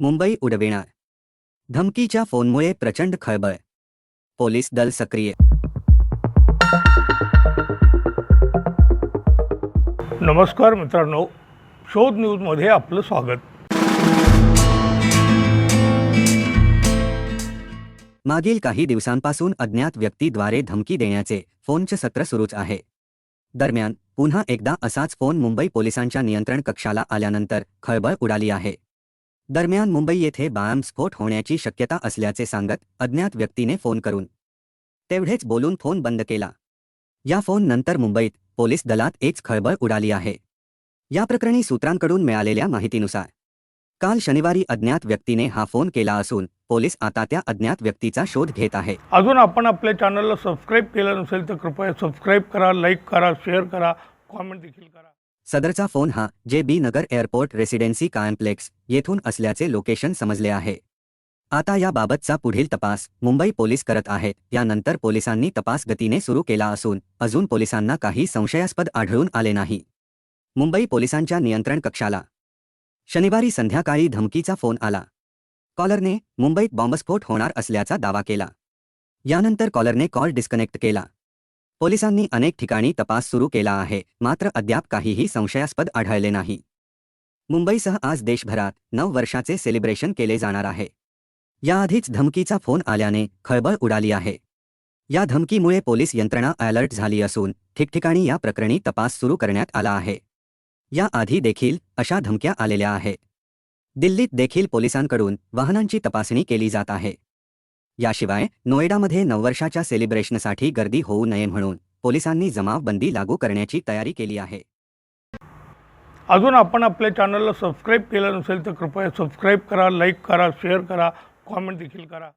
मुंबई उडविणार. धमकीच्या फोनमुळे प्रचंड खळबळ. पोलीस दल सक्रिय. नमस्कार मित्रांनो. शोध न्यूजमध्ये आपलं स्वागत. मागील काही दिवसांपासून अज्ञात व्यक्तीद्वारे धमकी देण्याचे फोनचे सत्र सुरूच आहे. दरम्यान पुन्हा एकदा असाच फोन मुंबई पोलिसांच्या नियंत्रण कक्षाला आल्यानंतर खळबळ उडाली आहे. दरम्यान मुंबई येथे बाळामस्फोट होण्याची शक्यता असल्याचे सांगत अज्ञात व्यक्तीने फोन करून तेवढेच बोलून फोन बंद केला. या फोन नंतर मुंबईत पोलीस दलात एक खळबळ उडाली आहे. या प्रकरणी सूत्रांकडून मिळालेल्या माहितीनुसार काल शनिवारी अज्ञात व्यक्तीने हा फोन केला असून पोलीस आता त्या अज्ञात व्यक्तीचा शोध घेत आहे. अजून आपण आपल्या चॅनलला सबस्क्राईब केलं नसेल तर कृपया सबस्क्राईब करा लाईक करा शेअर करा कॉमेंट देखील करा. सदरचा फोन हा J B Nagar airport residency complex येथून असल्याचे लोकेशन समजले आहे. आता याबाबतचा पुढील तपास मुंबई पोलीस करत आहेत यानंतर पोलिसांनी तपास गतीने सुरू केला असून अजून पोलिसांना काही संशयास्पद आढळून आले नाही. मुंबई पोलिसांच्या नियंत्रण कक्षाला. शनिवारी संध्याकाळी धमकीचा फोन आला. कॉलरने मुंबईत बॉम्बस्फोट होणार असल्याचा दावा केला. यानंतर कॉलरने कॉल डिस्कनेक्ट केला. पोलिसांनी अनेक ठिकाणी तपास सुरू केला आहे मात्र अद्याप काहीही संशयास्पद आढळले नाही. मुंबईसह आज देशभरात नऊ वर्षाचे सेलिब्रेशन केले जाणार आहे. याआधीच धमकीचा फोन आल्याने खळबळ उडाली आहे. या धमकीमुळे पोलीस यंत्रणा अलर्ट झाली असून ठिकठिकाणी या प्रकरणी तपास सुरू करण्यात आला आहे. याआधी देखील अशा धमक्या आलेल्या आहेत. दिल्लीत देखील पोलिसांकडून वाहनांची तपासणी केली जात आहे. याशिवाय नोएडामध्ये नववर्षाच्या सेलिब्रेशनसाठी गर्दी होऊ नये म्हणून पोलिसांनी जमावबंदी लागू करण्याची तयारी केली आहे. अजून आपण आपल्या चॅनलला सबस्क्राईब केलं नसेल तर कृपया सबस्क्राईब करा लाईक करा शेअर करा कॉमेंट देखील करा.